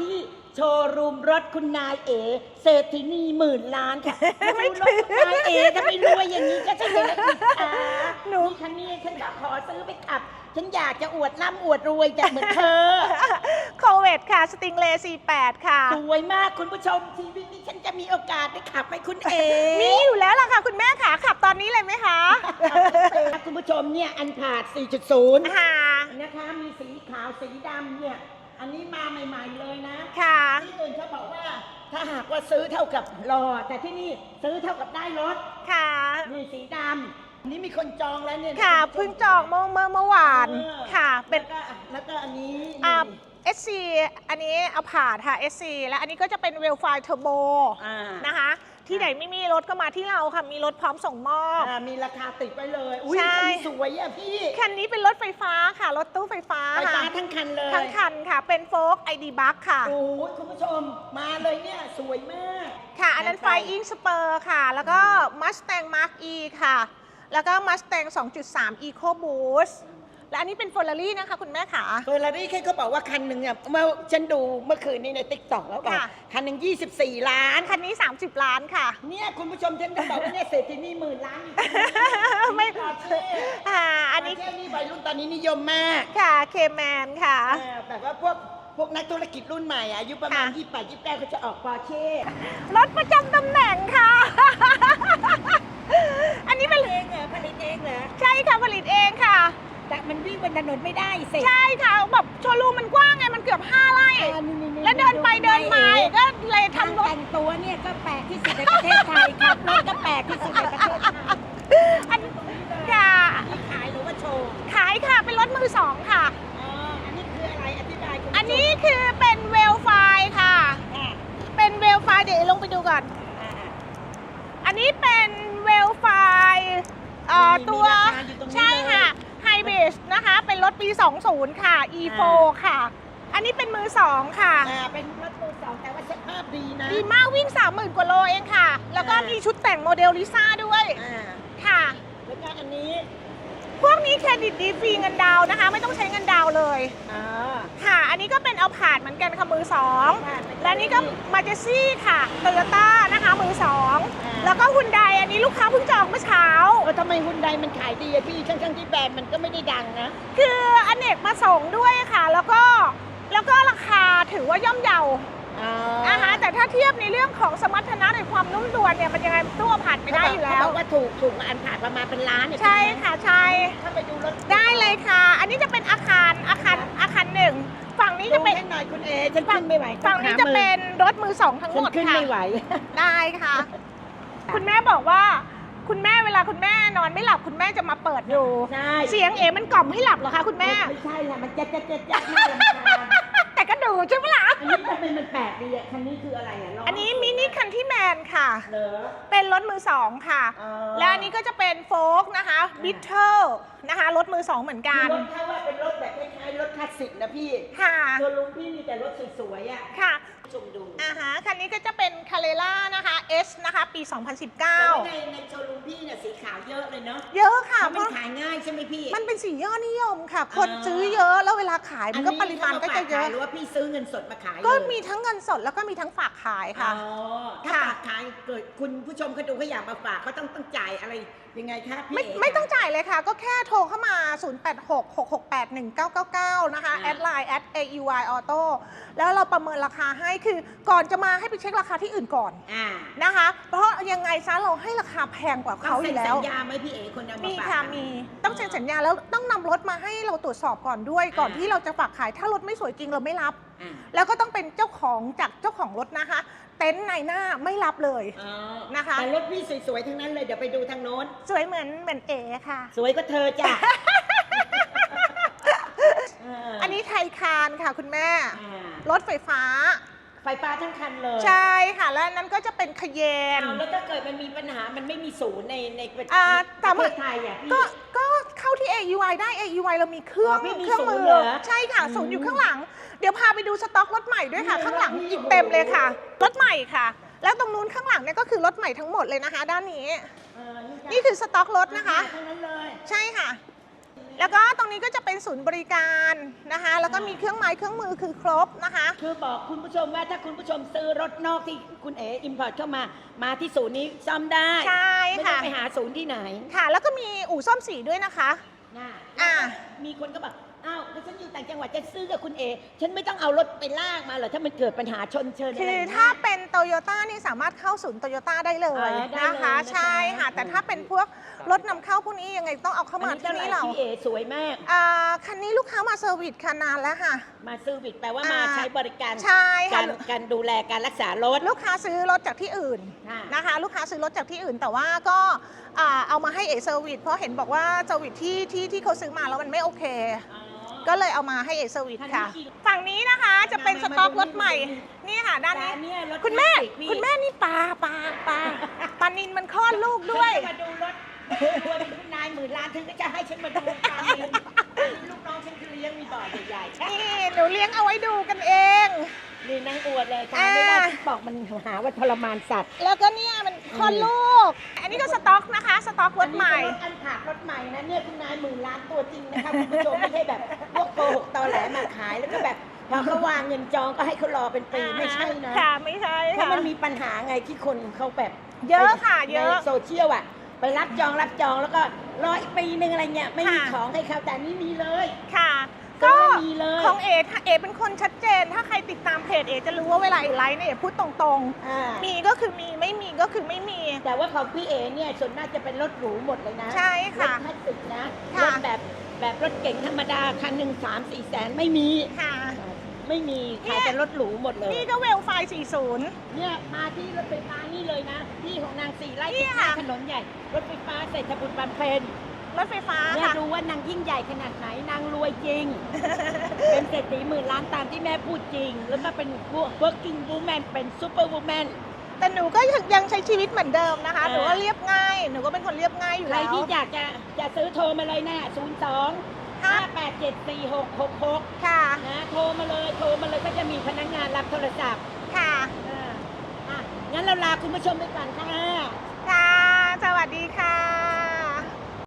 ที่โชว์รูมรถคุณนายเอเศรษฐินีหมื่นล้านค่ะไม่รถคุณนายเอถ้าไม่รวยอย่างนี้ก็จะยังไงอีกคะหนูนี่คันนี้ฉันจะขอซื้อไปขับ ฉันอยากจะอวดร่ำอวดรวยจากเหมือนเธอโคเวตค่ะสติงเล48 ค่ะ สวยมากคุณผู้ชมชีวิตนี้ฉันจะมีโอกาสได้ขับไปคุณเอมีอยู่แล้วล่ะค่ะ คุณแม่ขาขับตอนนี้เลยไหมคะ คุณผู้ชมเนี่ยอันผาด 4.0ค่ะนะคะมีสีขาวสีดำเนี่ย อันนี้มาใหม่ ๆเลยนะค่ะ ที่อื่นเขาบอกว่า ถ้าหากว่าซื้อเท่ากับรอ แต่ที่นี่ซื้อเท่ากับได้รถค่ะ นี่สีดำอันนี้มีคนจองแล้วเนี่ยค่ะเพิ่งจองเมื่อเมื่อเมื่อวานออค่ะ เป็แล้วนก็แล้วก็อันนี้อ่า นี่ SC อันนี้เอาผ่านค่ะ SC และอันนี้ก็จะเป็นเวลไฟเทอร์โบอ่า นะคะ ที่ไหนไม่มีรถก็มาที่เราค่ะ มีรถพร้อมส่งมอบ อ่ามีราคาติดไว้เลย อุ้ยใช่ คันนี้สวยอะพี่ คันนี้เป็นรถไฟฟ้าค่ะ รถตู้ไฟฟ้าไฟฟ้าค่ะทั้งคันเลยทั้งคันค่ะ เป็นโฟกไอดีบัคค่ะ โอ้ยคุณผู้ชมมาเลยเนี่ยสวยมาก ค่ะ อันนั้นไฟอิงสเปอร์ค่ะ แล้วก็ Mustang Mark E ค่ะ แล้วก็ Mustang 2.3 Eco Boost และอันนี้เป็น Ferrari นะคะคุณแม่ขา เฟอร์รารี่แค่เขาบอกว่าคันหนึ่งเนี่ยเมื่อฉันดูเมื่อคืนนี้ในติ๊กต็อกแล้วบอกค่ะ คันหนึ่ง24 ล้าน คันนี้ 30 ล้านค่ะ เนี่ยคุณผู้ชมฉันจะบอกว่าเนี่ยเศรษฐีนี่หมื่นล้านอยู่ไม่ปอร์เช่อ่า อัอันนนี้นี้นี่วัยรุ่นตอนนี้นิยมมากค่ะเคแมนค่ะอ่าแบบว่าพวกพวกนักธุรกิจรุ่นใหม่อะอายุประมาณค่ะ 28 29เขาจะออกปอร์เช่รถประจำตำแหน่งค่ะ อันนี้เป็น มันวิ่งบนถนนไม่ได้สิใช่ค่ะแบบโชว์รูมมันกว้างไงมันเกือบ5ไร่อ่านี่ๆๆแล้วเดินไปเดินมาเอ๋ก็เลยทำทำรถแต่งตัวเนี่ยก็แปลกที่สุดในประเทศไทยครับรถก็แปลกที่สุดในประเทศไทยอันค่ะนี่ขายหรือว่าโชว์ขายค่ะเป็นรถมือสองค่ะอ๋ออันนี้คืออะไรอธิบายคุณผู้ชมอันนี้คือเป็นเวลไฟค่ะอ่าเป็นเวลไฟเดี๋ยวลงไปดูก่อนอ่าอันนี้เป็นเวลไฟเอ่อมีตัวมีราคาอยู่ตรงนี้ใช่ ค่ะเลยไฮบริดนะคะ เป็นรถปี 20 ค่ะ E4 ค่ะ อันนี้เป็นมือ2ค่ะ อ่าเป็นรถมือสองแต่ว่าสภาพดีนะดีมากวิ่ง 30,000 กว่าโลเองค่ะ แล้วก็อ่ามีมีชุดแต่งโมเดลลิซ่าด้วยอ่าค่ะ แล้วก็อันนี้พวกนี้เครดิตดีฟรีเงินดาวน์นะคะ ไม่ต้องใช้เงินดาวน์เลย อ่าค่ะ อันนี้ก็เป็นเอาผาดเหมือนกันค่ะมือสองผ่านไปและนี่ก็มาเจซี่ค่ะโตโยต้านะคะมือสองอ่า แล้วก็ฮุนไดอันนี้ลูกค้าเพิ่งจองเมื่อเช้า เออทำไมฮุนไดมันขายดีอะพี่ทั้งๆที่แบรนด์มันก็ไม่ได้ดังนะ คืออเนกมาส่งด้วยค่ะ แล้วก็แล้วก็ราคาถือว่าย่อมเยาอ๋อนะคะแต่ถ้าเทียบในเรื่องของสมรรถนะในความนุ่มนวลเนี่ยมันยังไงตู้ผ่านไม่ได้อยู่แล้ว เขาบอกว่าถูกถูกอันผ่านประมาณเป็นล้านเนี่ยใช่จริงไหมค่ะ ใช่ถ้าไปดูรถได้เลยค่ะ อันนี้จะเป็นอาคารอาคารอาคารหนึ่งฝั่งนี้ดูจะเป็นให้หน่อยคุณเอฉันขึ้นไม่ไหวฝั่งนี้จะเป็นรถมือสองทั้งหฉัมนดขึ้นค่ะ ไม่ไหว ได้ค่ะ คุณแม่บอกว่า คุณแม่เวลาคุณแม่นอนไม่หลับคุณแม่จะมาเปิดดู ใช่ เสียงเอ๋มันกล่อมให้หลับเหรอคะคุณแม่ ไม่ใช่ค่ะมันจะจะจะจะน่ารำคาญ มันแปลกดีอะคันนี้คืออะไรอะล้อันนี้มินิคันที่แมนค่ะ เหรอ เป็นรถมือสองค่ะ อ๋อ และอันนี้ก็จะเป็นโฟกนะคะบิทเทิลนะคะรถมือสองเหมือนกันรถถ้าว่าเป็นรถแบบคล้ายๆรถคลาสสิกนะพี่ค่ะตัวลุงพี่มีแต่รถสวยๆอะค่ะชมดูอ่าฮะคันนี้ก็จะเป็นคาเ e ล่านะคะ S นะคะปี แต่ว่าใน2019 ในโชว์รูมพี่เนี่ยสีขาวเยอะเลยเนาะเยอะค่ะเพราะเพมันราะขายง่ายใช่ไหมพี่ มันเป็นสียอดนิยมค่ะ คนอ่า ซื้อเยอะแล้วเวลาขายมันก็ปริมาณก็จะเยอะขหรือว่าพี่ซื้อเงินสดมาขายก็เลยมีทั้งเงินสดแล้วก็มีทั้งฝากขายค่ะอ๋อถ้าค่ะฝากขายเกิดคุณผู้ชมเขาดูเขาอยากมาฝากเขาต้องต้องจ่ายอะไรยังไงคะพี่ไม่เอ๋ ไม่ต้องจ่ายเลยค่ะ ก็แค่โทรเข้ามา 0866681999 นะคะแอดไลน์ at AEY Auto แล้วเราประเมินราคาให้คือก่อนจะมาให้ไปเช็คราคาที่อื่นก่อนอ่านะคะ เพราะยังไงซะเราให้ราคาแพงกว่าต้เขาองอเซ็นยู่แล้สัวญญาไหมพี่เอ๋คนเอามามีฝากค่ะกันมี ต้องเซ็นสัญญาแล้วต้องนำรถมาให้เราตรวจสอบก่อนด้วย ก่อนอ่าที่เราจะฝากขายถ้ารถไม่สวยจริงเราไม่รับอ่า แล้วก็ต้องเป็นเจ้าของจากเจ้าของรถนะคะ เต็นท์ในหน้าไม่รับเลยอ๋อนะคะ แต่รถพี่สวยๆทั้งนั้นเลยเดี๋ยวไปดูทางโน้น สวยเหมือนเหมือนเอค่ะ สวยก็เธอจ้ะอันนี้ไทยคานค่ะคุณแม่ อ่ารถไฟฟ้า ไฟฟ้าทั้งคันเลยใช่ค่ะ แล้วอันนั้นก็จะเป็นคเยนเอาแล้วถ้าเกิดมันมีปัญหามันไม่มีศูนย์ในในประอ่าปแต่ระว่าเทศไทยอะพี่ก็ก็ เข้าที่ AUI ได้ AUI เรามีเครื่องอ๋อพี่มีเครื่องมืศูนย์อเหรอ ใช่ค่ะอืมศูนย์อยู่ข้างหลัง เดี๋ยวพาไปดูสต็อกรถใหม่ด้วยค่ะนี่ข้างหลังนี่อีกโอ้โหเต็มเลยค่ะ รถใหม่ค่ะ แล้วตรงนู้นข้างหลังเนี่ยก็คือรถใหม่ทั้งหมดเลยนะคะ ด้านนี้ เออนี่คือสต็อกรถนะคะ ทั้งนั้นเลย ใช่ค่ะ แล้วก็ตรงนี้ก็จะเป็นศูนย์บริการนะคะ แล้วก็มีเครื่องไม้เครื่องมือคือครบนะคะ คือบอกคุณผู้ชมว่าถ้าคุณผู้ชมซื้อรถนอกที่คุณเอ๋อิมพอร์ตเข้ามา มาที่ศูนย์นี้ซ่อมได้ใช่ไม่ต้อค่ะ งไปหาศูนย์ที่ไหนค่ะ แล้วก็มีอู่ซ่อมสีด้วยนะคะนะอ่า มีคนก็บอก อ้าวแล้วฉันอยู่ต่างจังหวัดจะซื้อกับคุณเอ ฉันไม่ต้องเอารถไปลากมาเหรอ ถ้ามันเกิดปัญหาชนเชิญอะไรคืออย่างเงี้ยถ้าเป็นโตโยต้านี่สามารถเข้าศูนย์โตโยต้าได้เลยอ๋อได้นะคะเลยนะคะ ใช่ค่ะ แต่ถ้าเป็นพวกรถนำเข้าพวกนี้ยังไงต้องเอาเข้ามาอันนี้ที่เท่าไหร่นี่เราที่เอสวยมาก อ่าคันนี้ลูกค้ามาเซอร์วิสค่ะนานแล้วค่ะ มาซื้อวิทแปลว่าอ่ามมาใช้บริการใช่ค่ะการการดูแลการรักษารถลูกค้าซื้อรถจากที่อื่น ค่ะ นะคะ ลูกค้าซื้อรถจากที่อื่นแต่ว่าก็อ่าเอามาให้เอเซอร์วิสเพราะเห็นบอกว่าเซอร์วิสที่ที่ที่เขาซื้อมาแล้วมันไม่โอเคอ๋อ ก็เลยเอามาให้เอเซอร์วิสคันนี้ค่ะกี่ฝั่งนี้นะคะจะเป็นสมามาต็อกดูรถใหม่ดูนี่ค่ะด้านแต่นี้อันเนี้ยรถคุณแม่ลาสสิกพี่คุณแม่นี่ปลาปลาปลาปลานินมันคลอดลูกด้วยฉันจะมาดูรถรวยเป็นคุณนายหมื่นล้านถึงก็จะให้ฉันมาดูการเลี้ยงลูกน้องฉันคือเลี้ยงมีบ่อใหญ่ๆนี่หนูเลี้ยงเอาไว้ดูกันเอง นี่นั่งอวดเลยตายไม่ได้อ่าที่บอกมันหาว่าทรมานสัตว์ แล้วก็เนี่ยมันคลอดลูก อันนี้ก็สต็อกนะคะ สต็อกรถใหม่อันนี้ก็รถอันผักรถใหม่นะเนี่ยคุณนายหมื่นล้านตัวจริงนะคะคุณผู้ชมไม่ใช่แบบพวกโกหกตอแหลมาขายแล้วก็แบบพอเขาวางเงินจองก็ให้เขารอเป็นปีไม่ใช่นะค่ะไม่ใช่เพราะค่ะมันมีปัญหาไงที่คนเขาแบบเยอะค่ะในเยอะโซเชียลอะไปรับจองรับจองแล้วก็รออีกปีหนึ่งอะไรเงี้ยไม่มีค่ะของให้เขาแต่นี่มีเลยค่ะ ก็ก็มีเลยของเอถ้าเอเป็นคนชัดเจน ถ้าใครติดตามเพจเอจะรู้ว่าเวลาเอไลฟ์เนี่ยเอพูดตรงอ่าๆ มีก็คือมีไม่มีก็คือไม่มี แต่ว่าของพี่เอเนี่ยส่วนมากจะเป็นรถหรูหมดเลยนะใช่ค่ะรถคลาสสิกนะค่ะ รถแบบแบบรถเก๋งธรรมดาคันหนึ่งสามสี่แสนไม่มี ค่ะ ไม่มีเนี่ขายยเป็นรถหรูหมดเลย นี่ก็เวลไฟ40 เนี่ยมาที่รถไฟฟ้านี่เลยนะที่ของนางสี่ไร่นี่ติดหค่ะน้าถนนใหญ่ รถไฟฟ้าเศรษฐบุญบันเพน รถไฟฟ้าเนี่ยค่ะรู้ว่านางยิ่งใหญ่ขนาดไหนนางรวยจริง เป็นเศรษฐีหมื่นล้านตามที่แม่พูดจริง แล้วมาเป็นพวก working woman เป็น super woman แต่หนูก็ยังใช้ชีวิตเหมือนเดิมนะคะเออหนูก็เรียบง่าย หนูก็เป็นคนเรียบง่ายอยู่ใครแล้ว ที่อยากจะจะซื้อโทรมาเลยนะ 02 587 4666ค่ะนะ โทรมาเลย โทรมาเลยก็จะมีพนักงานรับโทรศัพท์ค่ะ อ่าอะงั้นเราลาคุณผู้ชมไปก่อนค่ะ ค่ะ สวัสดีค่ะ